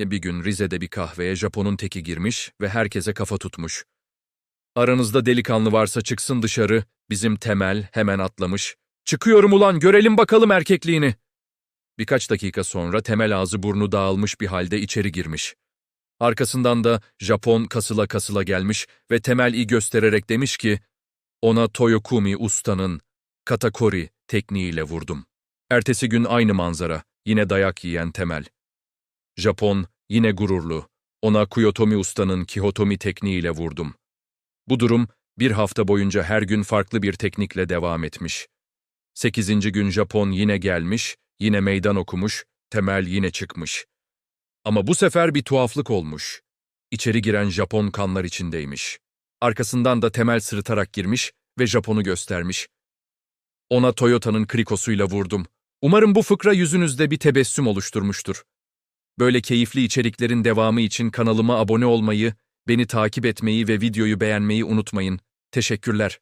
Bir gün Rize'de bir kahveye Japon'un teki girmiş ve herkese kafa tutmuş. Aranızda delikanlı varsa çıksın dışarı, bizim Temel hemen atlamış. Çıkıyorum ulan, görelim bakalım erkekliğini. Birkaç dakika sonra Temel ağzı burnu dağılmış bir halde içeri girmiş. Arkasından da Japon kasıla kasıla gelmiş ve Temel i göstererek demiş ki, ona Toyokumi ustanın katakori tekniğiyle vurdum. Ertesi gün aynı manzara, yine dayak yiyen Temel. Japon yine gururlu, ona Kuyotomi ustanın Kihotomi tekniğiyle vurdum. Bu durum bir hafta boyunca her gün farklı bir teknikle devam etmiş. Sekizinci gün Japon yine gelmiş, yine meydan okumuş, Temel yine çıkmış. Ama bu sefer bir tuhaflık olmuş. İçeri giren Japon kanlar içindeymiş. Arkasından da Temel sırıtarak girmiş ve Japon'u göstermiş. Ona Toyota'nın krikosuyla vurdum. Umarım bu fıkra yüzünüzde bir tebessüm oluşturmuştur. Böyle keyifli içeriklerin devamı için kanalıma abone olmayı, beni takip etmeyi ve videoyu beğenmeyi unutmayın. Teşekkürler.